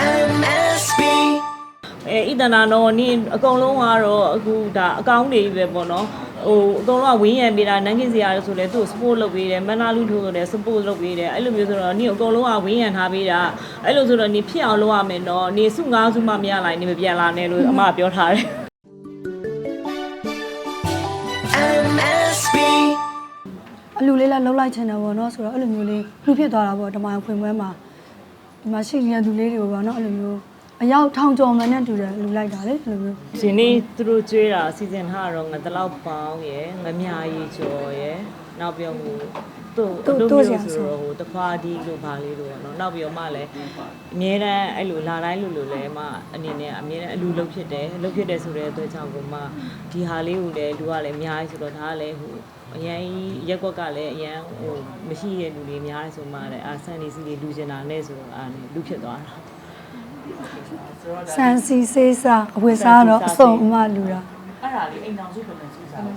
MSB အဲဣတနာတော့နင်းအကုန်လုံးကတော့အခုဒါအကောင့်တွေပဲပေါ့နော်ဟိုအကုန်လုံးကဝင်းရံပေးတာနန်းကင်းစရာလို့ဆိုလဲသူ့ support လုပ်ပေးတယ်မန္တလူထိုးဆိုလဲ support လုပ်ပေးတယ်အဲ့လိုမျိုးဆိုတော့နင်းအကုန်လုံးကဝင်းရံထားပေးတာအဲ့လိုဆိုတော့နင်းဖြစ်အောင်လုပ်ရမယ်နော်နင်းစုငါးစုမှမရလိုက်နင်းမပြန်လာနဲ့လို့အမကပြောထားတယ် MSB အလူလေးလည်းလှုပ်လိုက်ချင်တယ်ပေါ့နော်ဆိုတော့အဲ့လိုမျိုးလေးလူဖြစ်သွားတာပေါ့ဓမ္မယဖွင့်ပွဲမှာ ဒီမှာရှိနေတဲ့သူလေးတွေကိုပေါ့နော်အဲ့လိုမျိုးအရောက်ထောင်ကျော်မှန်းနဲ့တူတယ်လူလိုက်တာလေအဲ့လိုမျိုးဒီနေ့သူတို့ကျွေးတာစီစဉ်ထားတော့ငါတလောက်ပေါင်းရယ်ငမြရီကျော်ရယ် နောက်ပြောဟိုသူ့တို့မျိုးဆိုတော့ဟိုတခွားဒီလို့ပါလေးလို့ပေါ့နော်နောက်ပြီးတော့မှလည်းအမြဲတမ်းအဲ့လိုလာတိုင်းလို့လို့လည်းမှအနေနဲ့အမြဲတမ်းအလူလုပ်ဖြစ်တယ်လုပ်ဖြစ်တယ်ဆိုတဲ့အတွက်ကြောင့်ကိုမှဒီဟာလေးကိုလည်းလူကလည်းအများကြီးဆိုတော့ဒါကလည်းဟိုအရန်ရက်ကွက်ကလည်းအရန်ဟိုမရှိတဲ့လူတွေအများကြီးဆိုမှလည်းအာဆန်နေစီလေးလူကျင်တာနဲ့ဆိုတော့အာလူဖြစ်သွားတာဆန်စီစေးစားအဝတ်စားတော့အစုံအမလူတာ အဲ့ဒါလေးအိမ်တော်စုပုံနဲ့စုစားလို့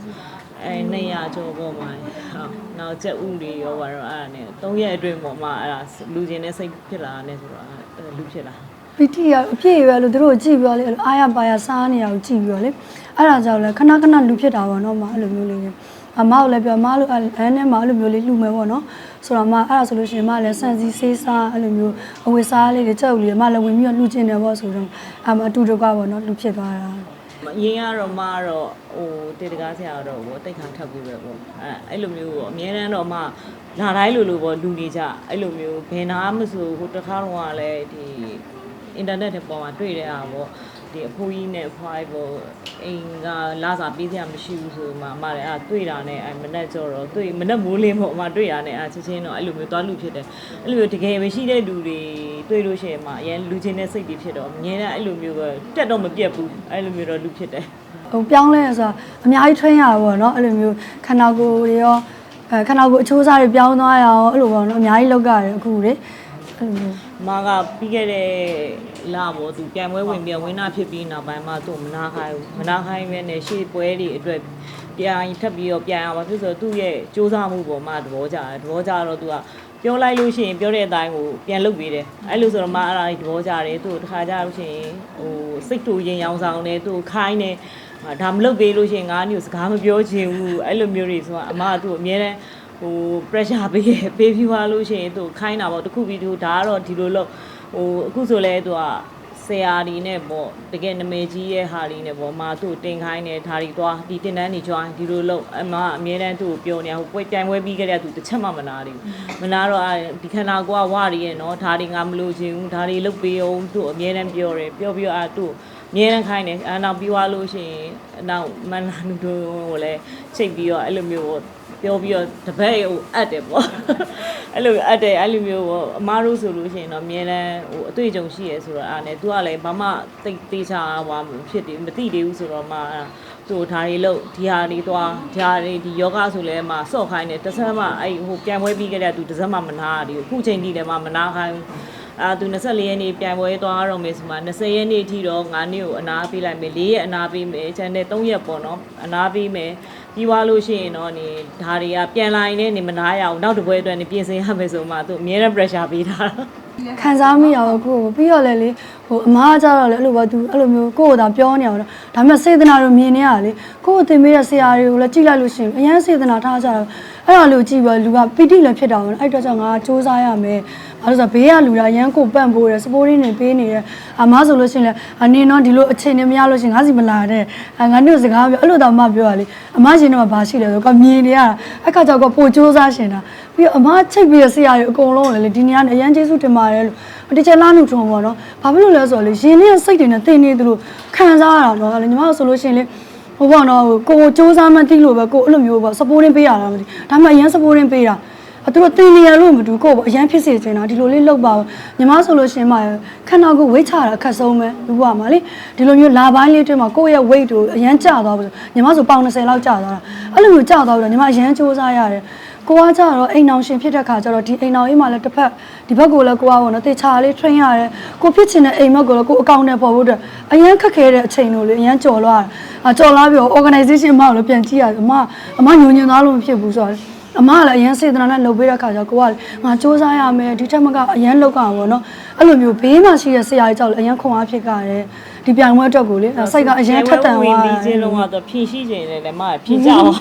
အဲ200ကျော်ပေါ့မှာဟုတ်နောက်ချက်ဥတွေရောပါတော့အဲ့ဒါနဲ့3ရက်အတွင်းပေါ့မှာအဲ့ဒါလူကျင်တဲ့စိတ်ဖြစ်လာတဲ့ဆိုတော့အဲ့လူဖြစ်လာပီတီရအပြည့်ရွယ်လို့သူတို့ကြည့်ပြီးတော့လေအဲ့လိုအားရပါရစားနေရအောင်ကြည့်ပြီးတော့လေအဲ့ဒါကြောင့်လေခဏခဏလူဖြစ်တာပေါ့နော်မအဲ့လိုမျိုးလေးအမကိုလည်းပြောမလို့အဲနဲ့မအဲ့လိုမျိုးလေးလှူမယ်ပေါ့နော်ဆိုတော့မအဲ့ဒါဆိုလို့ရှိရင်မလည်းစံစီစေးစားအဲ့လိုမျိုးအဝတ်စားလေးတွေကြောက်လေးမလည်းဝင်ပြီးတော့လှူကျင်တယ်ပေါ့ဆိုတော့အမအတူတကွပေါ့နော်လူဖြစ်သွားတာ အရင်ကတော့မကတော့ဟိုတေတကားဆရာတော့ဟိုတိတ်ခါထပ်ပြီးပဲပေါ့အဲအဲ့လိုမျိုးပေါ့အများတန်းတော့မလာတိုင်းလိုလိုပေါ့လူနေကြအဲ့လိုမျိုးဘယ်နာမဆိုဟိုတစ်ခါတော့ကလည်းဒီအင်တာနက်တွေပေါ်မှာတွေ့တဲ့အားပေါ့ ဒီအဖိုးကြီးနဲ့အဖွားကြီးပေါ့အိမ်ကလာစာပေးစရာမရှိဘူးဆိုမှအမလည်းအဲ့တွေ့တာနဲ့အဲ့မနဲ့ကြောတော့တွေ့မနဲ့မိုးလင်းပေါ့အမတွေ့တာနဲ့အဲ့ချက်ချင်းတော့အဲ့လိုမျိုးသွားလူဖြစ်တယ်အဲ့လိုမျိုးတကယ်မရှိတဲ့လူတွေတွေ့လို့ရှိရင်မှအရင်လူချင်းတဲ့စိတ်တွေဖြစ်တော့အမြဲတမ်းအဲ့လိုမျိုးပဲတက်တော့မပြတ်ဘူးအဲ့လိုမျိုးတော့လူဖြစ်တယ်ဟိုပြောင်းလဲဆိုတာအများကြီး train ရတာပေါ့နော်အဲ့လိုမျိုးခန္ဓာကိုယ်တွေရောအဲခန္ဓာကိုယ်အချိုးအစားတွေပြောင်းသွားရအောင်အဲ့လိုပေါ့နော်အများကြီးလောက်ရတယ်အခုလေအဲ့လို မျိုး။မာကပြီးခဲ့တဲ့လပေါ့သူပြန်ပွဲဝင်ပြီးဝင်းနာဖြစ်ပြီးနောက်ပိုင်းမှာသူ့မနာခိုင်းဘူး။မနာခိုင်းပဲနဲ့ရှေ့ပွဲတွေအတွက်ပြန်ထပ်ပြီးတော့ပြန်အောင်ပါဖြစ်ဆိုတော့သူ့ရဲ့စူးစမ်းမှုပေါ်မှာသဘောကျတယ်။သဘောကျတော့သူကပြောလိုက်လို့ရှိရင်ပြောတဲ့အတိုင်းကိုပြန်လုပ်ပေးတယ်။အဲ့လိုဆိုတော့မအဲ့ဒါကြီးသဘောကျတယ်သူ့တခါကြလို့ရှိရင်ဟိုစိတ်တူရင်ရောင်ဆောင်တယ်သူ့ခိုင်းတယ်။ဒါမလုပ်ပေးလို့ရှိရင်ငါးမျိုးစကားမပြောချင်ဘူးအဲ့လိုမျိုးတွေဆိုတော့အမကသူ့အမြဲတမ်း ဟို pressure ပေးရပေးပြီးသွားလို့ရှိရင်သူခိုင်းတာပေါ့တခုပြီးသူဒါကတော့ဒီလိုလို့ဟိုအခုဆိုလဲသူကဆရာဒီနဲ့ပေါ့တကယ်နမေကြီးရဲ့ဟာဒီနဲ့ပေါ့အမသူ့တင်ခိုင်းတယ်ဒါဒီသွားဒီတင်တန်းနေကြွားဒီလိုလို့အမအမြဲတမ်းသူ့ကိုပြောနေဟိုပွဲပြိုင်ပွဲပြီးခဲ့တဲ့သူတစ်ချက်မှမနာဘူးမနာတော့ဒီခန္ဓာကိုယ်ကဝရီရဲ့နော်ဒါဒီငါမလို့ချင်ဘူးဒါဒီလုတ်ပေးအောင်သူ့အမြဲတမ်းပြောတယ်ပြောပြီးတော့အဲသူ့အမြဲတမ်းခိုင်းတယ်အဲနောက်ပြီးသွားလို့ရှိရင်နောက်မန္လာနုတို့ကိုလည်းချိန်ပြီးတော့အဲ့လိုမျိုးပေါ့ ပြောပြီးတော့တပည့်ဟိုအပ်တယ်ပေါ့အဲ့လိုအပ်တယ်အဲ့လိုမျိုးပေါ့အမားတို့ဆိုလို့ရှိရင်တော့အမြဲတမ်းဟိုအတွေ့အကြုံရှိရဲဆိုတော့အားနဲ့ तू ကလည်းဘာမှတိတ်သေးချာဟွာဖြစ်တယ်မသိသေးဘူးဆိုတော့မှသူဒါတွေလို့ဒီဟာတွေသွားဒီဟာတွေဒီယောဂဆိုလဲမှစော့ခိုင်းတယ်တစ်စမ်းမှအဲ့ဟိုပြန်ပွဲပြီးကြတဲ့သူတစ်စမ်းမှမနာရဘူးအခုချိန်ထိလည်းမှမနာခိုင်းဘူးအာသူ24ရက်နေ့ပြန်ပွဲသွားတော့မယ်ဆိုမှ20ရက်နေ့အထိတော့9နေ့ကိုအနာပေးလိုက်မယ်4ရက်အနာပေးမယ်ကျန်တဲ့3ရက်ပေါ့နော်အနာပေးမယ် ပြီးသွားလို့ရှိရင်တော့နေဒါတွေကပြန်လာရင်လည်းနေမနာရအောင်နောက်တစ်ပွဲအတွက်နေပြင်ဆင်ရမယ်ဆိုမှသူအများနဲ့ pressure ပေးထားတာ ခံစားမိရအောင်ကိုယ်ပြီးတော့လည်းလေဟိုအမားကြတော့လေအဲ့လိုပါသူအဲ့လိုမျိုးကိုယ့်ကိုယ်သာပြောနေအောင်တော့ဒါပေမဲ့စေတနာတို့မြင်နေရလေကိုယ့်ကိုသင်ပေးတဲ့ဆရာတွေကိုလည်းကြည့်လိုက်လို့ရှိရင်အရန်စေတနာထားကြတော့အဲ့ဒါလို့ကြည့်ပြီးလူကပီတိလည်းဖြစ်တာပေါ့အဲ့တော့ကြောင့်ငါစူးစမ်းရမယ်အဲ့ဒါဆိုဘေးကလူတာအရန်ကိုပန့်ပိုးတယ်စပိုးရင်းတွေပေးနေတယ်အမားဆိုလို့ရှိရင်လည်းအနေတော့ဒီလိုအခြေအနေမရလို့ရှိရင်ငါစီမလာတဲ့ငါတို့စကားပြောအဲ့လိုတော့မှပြောရလေအမားရှင်တော့ဘာရှိလဲဆိုတော့မြင်နေရတာအဲ့ခါကျတော့ပိုစူးစမ်းရှင်တာ ပြီးတော့အမားချိတ်ပြီးတဲ့ဆရာတွေအကုန်လုံးလည်းဒီနေ့ကအရန်ကျေးဇူးတင်ပါတယ်လို့တချင်လာနုထုံပေါ့နော်ဘာဖြစ်လို့လဲဆိုတော့လေရင်နဲ့စိတ်တွေနဲ့တင်နေသလိုခံစားရတာတော့လေညီမတို့ဆိုလို့ရှိရင်လေဟိုပေါ့နော်ကိုကိုစူးစမ်းမသိလို့ပဲကိုအဲ့လိုမျိုးပေါ့ supporting ပေးရတာမသိဒါမှအရန် supporting ပေးတာအတူတင်နေရလို့မတူကိုပေါ့အရန်ဖြစ်စေချင်တာဒီလိုလေးလောက်ပါညီမဆိုလို့ရှိရင်မှခန္ဓာကိုယ်ဝိတ်ချတာအခက်ဆုံးပဲလူဘဝမှာလေဒီလိုမျိုးလာပိုင်းလေးတွင်းမှာကိုယ့်ရဲ့ weight ကိုအရန်ကျသွားပါဆိုညီမဆိုပေါင်20လောက်ကျသွားတာအဲ့လိုမျိုးကျသွားပြီးတော့ညီမအရန်စူးစမ်းရတယ် ကိုကကြတော့အိမ်အောင်ရှင်ဖြစ်တဲ့ခါကျတော့ဒီအိမ်အောင်ကြီးမှလည်းတစ်ဖက်ဒီဘက်ကိုလည်းကိုကပေါ့နော်တေချာလေး train ရတယ်ကိုဖြစ်ချင်တဲ့အိမ်မက်ကိုလည်းကိုအကောင့်နဲ့ပေါ်ဖို့အတွက်အရန်ခက်ခဲတဲ့အချိန်တို့လေအရန်ကြော်လွားတာအကြော်လွားပြီးတော့ organization မှလည်းပြန်ကြည့်ရတယ်အမအမညွန်ညင်သွားလို့မဖြစ်ဘူးဆိုတော့အမကလည်းအရင်စေတနာနဲ့လုပ်ပေးတဲ့ခါကျတော့ကိုကလည်းငါစူးစမ်းရမယ်ဒီထက်မကအရင်လောက်ကောင်ပေါ့နော်အဲ့လိုမျိုးဘေးမှာရှိတဲ့ဆရာကြီးကြောက်လည်းအရင်ခွန်အားဖြစ်ကြတယ် ဒီပြိုင်ပွဲအတွက်ကိုလေစိတ်ကအရင်ထက်တန်ဝင်သွားပြီးချင်းလုံးကတော့ဖြည့်ရှိခြင်းနဲ့လည်းမဖြည့်ကြအောင်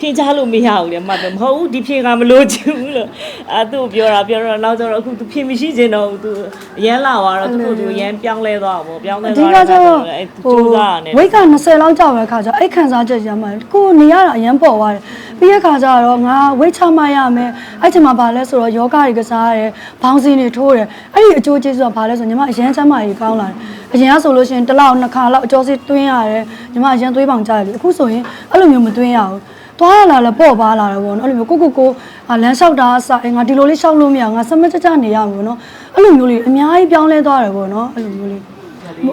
ဖြည့်ကြလို့မရဘူးလေမတော့မဟုတ်ဘူးဒီဖြည့်ကမလို့ချင်ဘူးလို့အဲသူ့ပြောတာပြောတော့နောက်ကျတော့အခုသူဖြည့်မရှိခြင်းတော့သူအရန်လာသွားတော့သူ့ကိုသူအရန်ပြောင်းလဲသွားပေါ့ပြောင်းလဲအဓိသွားကကျတော့အဲဟိုစူးစားရတယ်ဝိတ်က20လောက်ကြာပဲခါကျအဲ့ခံစားချက်ရမှာကိုနေရတာအရင်ပေါ်သွားတယ်ပြီးရခါကျတော့ငါဝိတ်ချမရမယ်အဲ့ချိန်မှာဗာလဲဆိုတော့ယောဂတွေကစားရတယ်ဘောင်းစင်းတွေထိုးတယ်အဲ့ဒီအကျိုးကျေးဇူးကဗာလဲဆိုညီမအရင်ချမ်းမာကြီးကောင်းလာတယ်အရင်ကဆိုလို့ရှိရင်တစ်လောက်နှစ်ခါလောက်အကျော်စီတွင်းရတယ်ညီမအရင်သွေးပေါင်ကြတယ်လေအခုဆိုရင်အဲ့လိုမျိုးမတွင်းရဘူးသွားရလာလဲပေါ့ပါလာတယ်ပေါ့နော်အဲ့လိုမျိုးကိုကိုကိုအာလမ်းလျှောက်တာအစားငါဒီလိုလေးလျှောက်လို့မရဘူးငါစမတ်ကြကြနေရမှာပေါ့နော်အဲ့လိုမျိုးလေးအများကြီးပြောင်းလဲသွားတယ်ပေါ့နော်အဲ့လိုမျိုးလေး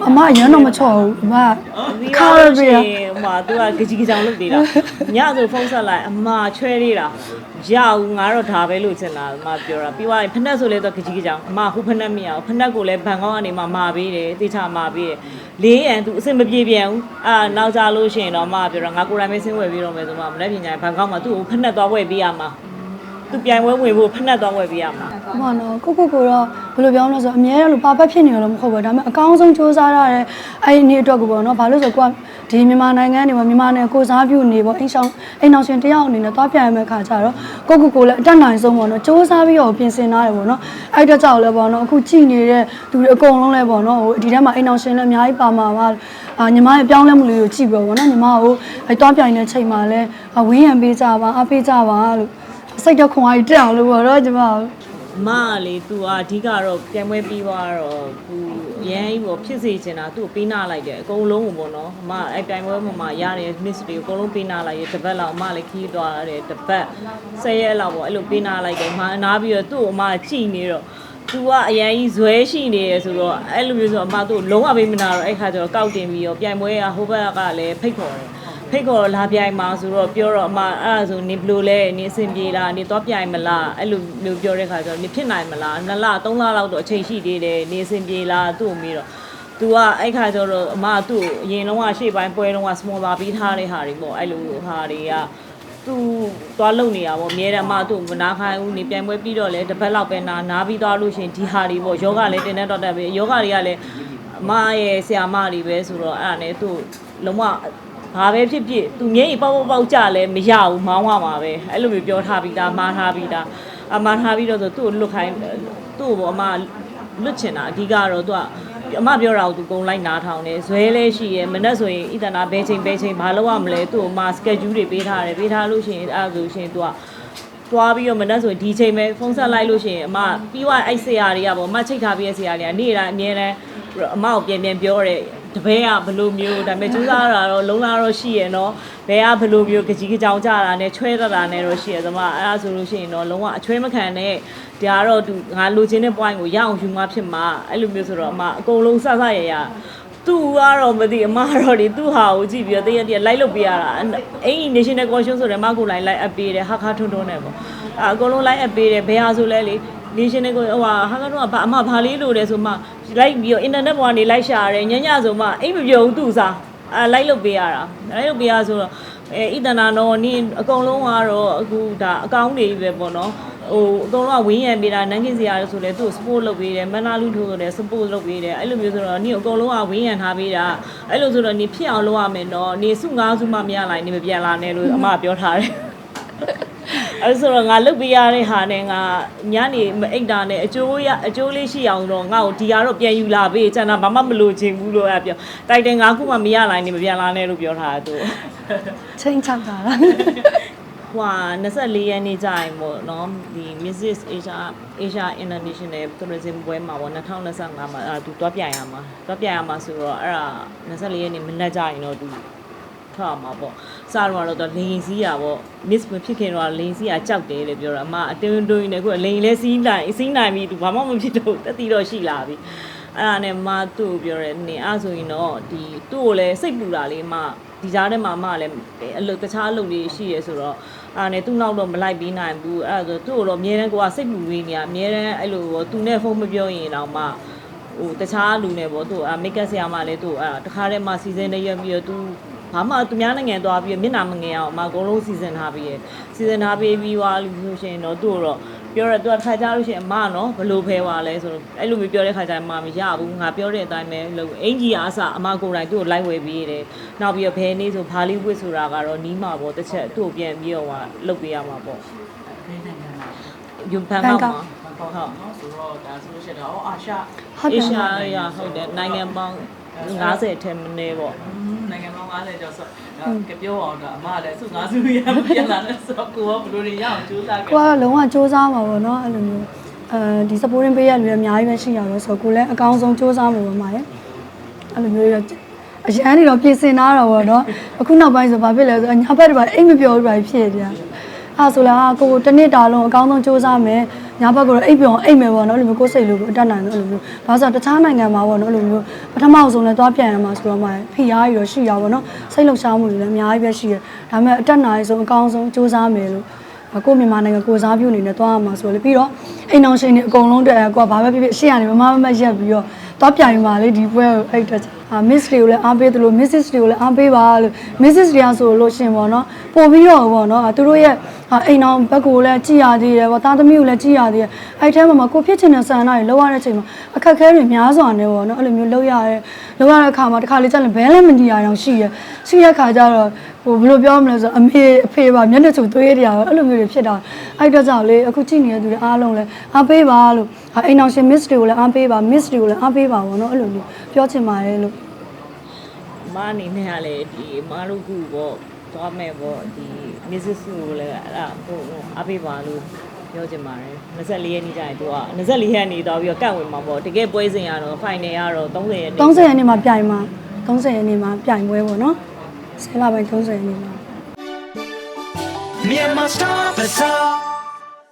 အမအရင်တော့မချော်ဘူးအမဒီခါကားရရပြပြီရဟိုမှာသူကကြကြီးကြောင်လုပ်သေးတာညဆိုဖုန်းဆက်လိုက်အမချွဲသေးတာရအောင်ငါတော့ဒါပဲလို့ချင်တာအမပြောတာပြီးသွားရင်ဖက်နှက်ဆိုလဲတော့ကြကြီးကြောင်အမဟိုဖက်နှက်မရအောင်ဖက်နှက်ကိုလည်းဘန်ကောက်ကနေမှမာပေးတယ်တေချာမာပေးတယ်လေးရန်သူအဆင်မပြေပြန်ဘူးအာနောက်ကြလို့ရှိရင်တော့အမပြောတာငါကိုယ်တိုင်ပဲဆင်းဝယ်ပြီးတော့မယ်ဆိုမှမနေ့ပြင်ညာဘန်ကောက်မှာသူ့ကိုဖက်နှက်သွားဝယ်ပေးရမှာ သူပြိုင်ပွဲဝင်ဖို့ဖက်နှက်သွားဝယ်ပေးရမှာဟောနော်ကိုကိုကိုတော့ဘယ်လိုပြောမလဲဆိုတော့အများကြီးလို့ပါပတ်ဖြစ်နေရလို့မဟုတ်ဘူးဒါပေမဲ့အကောင်းဆုံးစူးစမ်းရတဲ့အဲ့ဒီနေ့အတွက်ကိုပေါ့နော်ဘာလို့ဆိုကိုကဒီမြန်မာနိုင်ငံနေမှာမြန်မာနိုင်ငံကိုစားပြုနေပေါ့အိမ်ဆောင်အိမ်အောင်ရှင်တယောက်အနေနဲ့သွားပြန်ရမယ့်ခါကျတော့ကိုကိုကိုလည်းအတက်နိုင်ဆုံးပေါ့နော်စူးစမ်းပြီးတော့ပြင်ဆင်ထားတယ်ပေါ့နော်အဲ့အတွက်ကြောင့်လည်းပေါ့နော်အခုကြည်နေတဲ့လူတွေအကုန်လုံးလည်းပေါ့နော်ဟိုဒီထဲမှာအိမ်အောင်ရှင်လည်းအများကြီးပါမှာပါအာညီမရဲ့ပြောင်းလဲမှုလေးကိုကြည့်ပြောပေါ့နော်ညီမကိုအဲ့သွားပြိုင်တဲ့ချိန်မှာလည်းဝင်းရံပေးကြပါအားပေးကြပါလို့ စိတ်တော့ခွန်အားကြီးတက်အောင်လို့ပေါ့နော်ညီမ အမကလေ तू อ่ะအဓိကတော့ပြန်ပွဲပြီးသွားတော့ तू ရမ်းကြီးပေါ့ဖြစ်စေချင်တာသူ့ကိုပေးနာလိုက်တယ်အကုန်လုံးကိုပေါ့နော်အမအဲ့ပြန်ပွဲမှာမှာရတဲ့ miss တွေအကုန်လုံးပေးနာလိုက်ရတပတ်လောက်အမလည်းခီးသွားတယ်တပတ်၁၀ရက်လောက်ပေါ့အဲ့လိုပေးနာလိုက်တယ်အမနားပြီးတော့သူ့ကိုအမကြည်နေတော့ तू ကအရန်ကြီးဇွဲရှိနေရဆိုတော့အဲ့လိုမျိုးဆိုအမသူ့ကိုလုံးဝပေးမနာတော့အဲ့ခါကျတော့ကောက်တင်ပြီးတော့ပြန်ပွဲကဟိုဘက်ကလည်းဖိတ်ခေါ်တယ် ဖိတ်ခေါ်လာပြိုင်မှာဆိုတော့ပြောတော့အမအဲ့ဒါဆိုနေဘလို့လဲနေအဆင်ပြေလားနေတော့ပြိုင်မလားအဲ့လိုမျိုးပြောတဲ့ခါကျတော့နေဖြစ်နိုင်မလားနှစ်လသုံးလလောက်တော့အချိန်ရှိသေးတယ်နေအဆင်ပြေလားသူ့ကိုမေးတော့ तू ကအဲ့ခါကျတော့အမကသူ့ကိုအရင်တော့ကရှေ့ပိုင်းပွဲတော့က small ပါပြီးထားတဲ့ဟာတွေပေါ့အဲ့လိုဟာတွေကသူသွားလုံနေတာပေါ့အမြဲတမ်းအမသူ့ကိုမနာခိုင်းဘူးနေပြိုင်ပွဲပြီးတော့လေတစ်ပတ်လောက်ပဲနာနာပြီးသွားလို့ရှရင်ဒီဟာတွေပေါ့ယောဂလည်းတင်တဲ့တော့တက်ပဲယောဂတွေကလည်းအမရဲ့ဆရာမတွေပဲဆိုတော့အဲ့ဒါနဲ့သူ့လုံးဝ ဘာပဲဖြစ်ဖြစ်သူမျက်ရည်ပေါက်ပေါက်ပေါက်ကြလဲမရဘူးမောင်းရမှာပဲအဲ့လိုမျိုးပြောထားပြီးသားမှားထားပြီးသားအမှားထားပြီးတော့ဆိုသူ့ကိုလွတ်ခိုင်းသူ့ကိုအမလွတ်ချင်တာအဓိကတော့သူကအမပြောတာကိုသူကုံလိုက်နားထောင်တယ်ဇွဲလဲရှိရယ်မနဲ့ဆိုရင်ဣတနာဘဲချိန်ဘဲချိန်ဘာလုပ်ရမလဲသူ့ကိုအမ schedule တွေပေးထားတယ်ပေးထားလို့ရှိရင်အဲ့ဒါဆိုရှင်သူကသွားပြီးတော့မနဲ့ဆိုရင်ဒီချိန်ပဲဖုန်းဆက်လိုက်လို့ရှိရင်အမပြီးသွားအဲ့ဆရာတွေကပေါ့အမချိတ်ထားပြီးတဲ့ဆရာတွေကနေ့တိုင်းအမြဲတမ်းအမကိုပြန်ပြန်ပြောတယ် တပည့်ကဘယ်လိုမျိုးဒါပေမဲ့ကျူးစားတာတော့လုံးလာတော့ရှိရယ်နော်ဘယ်ကဘယ်လိုမျိုးကြကြီးကြောင်ကြတာနဲ့ချွဲတတာနဲ့တော့ရှိရယ်သမားအဲ့ဒါဆိုလို့ရှိရင်တော့လုံးဝအချွဲမခံနဲ့ဒါကတော့သူငါလိုချင်တဲ့ point ကိုရအောင်ယူမှဖြစ်မှာအဲ့လိုမျိုးဆိုတော့အမအကုန်လုံးစစရရသူကတော့မသိအမကတော့ဒီသူ့ဟာကိုကြည့်ပြီးတော့တရက်တရက်လိုက်လုပ်ပေးရတာအဲ့ဒီ national caution ဆိုတယ်မကိုလိုက်လိုက်အပ်ပေးတယ်ဟာခါထွန်းထွန်းနဲ့ပေါ့အဲ့အကုန်လုံးလိုက်အပ်ပေးတယ်ဘယ်ဟာဆိုလဲလေ national ကိုဟိုဟာဟာကတော့ဘာအမဘာလေးလို့လဲဆိုမှလိုက်ပြီးတော့ internet ပေါ်ကနေလိုက်ရှာရတယ်ညညဆိုမှအိမ်မပြောဘူးသူ့စားအဲ့လိုက်လုပ်ပေးရတာလိုက်လုပ်ပေးရဆိုတော့အဲဣတနာတော့နင်းအကုန်လုံးကတော့အခုဒါအကောင့်တွေပဲပေါ့နော်ဟိုအကုန်လုံးကဝင်းရံပေးတာနန်းကင်းစရာဆိုလဲသူ့ support လုပ်ပေးတယ်မန္တလူထိုးဆိုလဲ support လုပ်ပေးတယ်အဲ့လိုမျိုးဆိုတော့နင်းအကုန်လုံးကဝင်းရံထားပေးတာအဲ့လိုဆိုတော့နင်းဖြစ်အောင်လုပ်ရမယ်နော်နင်းစုငါးစုမှမရလိုက်နင်းမပြန်လာနဲ့လို့အမပြောထားတယ် အဲ့ဆိုတော့ငါလုတ်ပေးရတဲ့ဟာနဲ့ငါညနေမအိတ်တာနဲ့အကျိုးရအကျိုးလေးရှိအောင်တော့ငါ့ကိုဒီကတော့ပြန်ယူလာပေးကျန်တာဘာမှမလိုချင်ဘူးလို့အဲ့ပြောတိုက်တယ်ငါခုမှမရလိုက်နေမပြန်လာနဲ့လို့ပြောထားတယ်သူချင်းချောက်တာလားဟွာ24ရက်နေ့ကြာရင်ပေါ့နော်ဒီ Mrs Asia Asia International Tourism ပွဲမှာပေါ့2025မှာအဲ့ဒါသူတွားပြိုင်ရမှာတွားပြိုင်ရမှာဆိုတော့အဲ့ဒါ24ရက်နေ့မနက်ကြာရင်တော့သူထွက်အောင်မှာပေါ့ စားတော့တော့လိန်စီးရပေါ့ miss မဖြစ်ခင်တော့လိန်စီးရကြောက်တယ်လို့ပြောတာအမအတင်းတွင်းနေခုလိန်လဲစီးနိုင်စီးနိုင်ပြီသူဘာမှမဖြစ်တော့တက်တီတော့ရှိလာပြီအဲ့ဒါနဲ့မသူ့ကိုပြောတယ်နင်အဲ့ဆိုရင်တော့ဒီသူ့ကိုလည်းစိတ်ပူတာလေးမဒီကြားထဲမှာမလည်းအလုပ်တခြားအလုပ်လေးရှိရဲဆိုတော့အဲ့ဒါနဲ့သူ့နောက်တော့မလိုက်ပြီးနိုင်ဘူးအဲ့ဒါဆိုသူ့ကိုတော့အများတန်းကိုကစိတ်ပူနေနေရအများတန်းအဲ့လိုပေါ့သူနဲ့ဖုန်းမပြောရင်တော့မှဟိုတခြားလူနဲ့ပေါ့သူအာမိတ်ကပ်ဆရာမလည်းသူအာတခါတည်းမှစီစဉ်နေရပြီးတော့သူ ဘာမှသူများနိုင်ငံသွားပြီးမျက်နှာမငယ်အောင်အမအကုန်လုံးစီစဉ်ထားပြီးရစီစဉ်ထားပြီးပြီးသွားလို့ရှိရင်တော့သူ့တော့ပြောရတော့ခါကြလို့ရှိရင်အမနော်ဘလို့ဖဲပါလဲဆိုတော့အဲ့လိုမျိုးပြောတဲ့ခါကျရင်အမမရဘူးငါပြောတဲ့အတိုင်းပဲလို့အင်ကြီးအားစအမကိုယ်တိုင်သူ့ကိုလိုက်ဝယ်ပြီးရတယ်နောက်ပြီးတော့ဘယ်နေ့ဆိုဘာလီဝစ်ဆိုတာကတော့နီးမှာပေါ့တစ်ချက်သူ့ကိုပြန်ပြီးတော့လုပ်ပေးရမှာပေါ့ဘယ်နိုင်ငံမှာယူဘန်ကောက်မှာဟုတ်ဟုတ်နော်ဆိုတော့ဒါဆိုလို့ရှိရင်တော့အာရှဟုတ်အေတယ်ရှားရဟုတ်တယ်နိုင်ငံပေါင်း 90ထက်မနည်းပေါ့နိုင်ငံပေါင်း90ကျော်ဆိုတော့ကပြောအောင်တော့အမလည်းစုငါစုရပြန်လာတဲ့ဆိုတော့ကိုကဘလို့တွေရအောင်ကြိုးစားခဲ့ကိုကလုံးဝစူးစမ်းမှာပေါ့နော်အဲ့လိုမျိုးအဲဒီ supporting ပေးရလူတွေအများကြီးပဲရှိရတော့ဆိုတော့ကိုလည်းအကောင်းဆုံးစူးစမ်းမှာပါမှာရယ်အဲ့လိုမျိုးရအရန်နေတော့ပြင်ဆင်ထားတာပေါ့နော်အခုနောက်ပိုင်းဆိုဘာဖြစ်လဲဆိုတော့ညာဘက်တွေပါအိတ်မပြောဘူးပါဖြစ်နေတာ အဲ့ဆိုလားကိုကိုတစ်နှစ်တာလုံးအကောင်းဆုံးစူးစမ်းမယ်ညာဘက်ကတော့အိတ်ပြောင်းအိတ်မယ်ပေါ့နော်အဲ့လိုမျိုးကိုယ်စိတ်လို့အတတ်နိုင်တယ်အဲ့လိုမျိုးဘာလို့ဆိုတော့တခြားနိုင်ငံမှာပေါ့နော်အဲ့လိုမျိုးပထမဆုံးလဲသွားပြန်ရမှာဆိုတော့မှဖိအားကြီးတော့ရှိရပါပေါ့နော်စိတ်လှုပ်ရှားမှုတွေလည်းအများကြီးပဲရှိရဒါပေမဲ့အတတ်နိုင်ဆုံးအကောင်းဆုံးစူးစမ်းမယ်လို့ကိုယ့်မြန်မာနိုင်ငံကိုစားပြုအနေနဲ့သွားရမှာဆိုလေပြီးတော့အိမ်အောင်ရှင်တွေအကုန်လုံးတက်ကိုကဘာပဲဖြစ်ဖြစ်ရှေ့ကနေမမမမရက်ပြီးတော့သွားပြိုင်ပါလေဒီပွဲကိုအဲ့တက်အာ miss တွေကိုလည်းအားပေးသလို misses တွေကိုလည်းအားပေးပါလို့ misses တွေကဆိုလို့ရှင်ပေါ့နော်ပို့ပြီးတော့ပေါ့နော်သူတို့ရဲ့ အိမ်အောင်ဘက်ကိုလည်းကြည်ရသေးတယ်ပေါ့သားသမီးကိုလည်းကြည်ရသေးတယ်အဲ့ထဲမှာကိုဖြစ်ချင်တဲ့ဆန္ဒတွေလောက်ရတဲ့အချိန်မှာအခက်အခဲတွေများစွာနေပေါ့နော်အဲ့လိုမျိုးလောက်ရတဲ့လောက်ရတဲ့အခါမှာတစ်ခါလေကျရင်ဘဲလည်းမကြည်ရအောင်ရှိရရှိရခါကျတော့ဟိုဘယ်လိုပြောမလဲဆိုအမေအဖေပါမျက်နှာစုသွေးတရားပဲအဲ့လိုမျိုးတွေဖြစ်တာအဲ့တော့ကြောင့်လေအခုကြည့်နေတဲ့သူတွေအားလုံးလည်းအားပေးပါလို့အိမ်အောင်ရှင် miss တွေကိုလည်းအားပေးပါ miss တွေကိုလည်းအားပေးပါပေါ့နော်အဲ့လိုမျိုးပြောချင်ပါတယ်လို့မအနေနဲ့ကလည်းဒီမတို့ကူပေါ့ သွားမယ်ပေါ့ဒီ Mrs. ကိုလည်းအဲ့ဒါဟိုအပေးပါလို့ပြောချင်ပါတယ်24ရက်နေ့ကျရင်သူက24ရက်နေ့တော့ပြီးတော့ကတ်ဝင်မှာပေါ့တကယ်ပွဲစဉ်ကတော့ final ကတော့30ရက်နေ့30ရက်နေ့မှာပြိုင်မှာ30ရက်နေ့မှာပြိုင်ပွဲပေါ့နော်10လပိုင်း30ရက်နေ့မှာ Myanmar Star Bazaar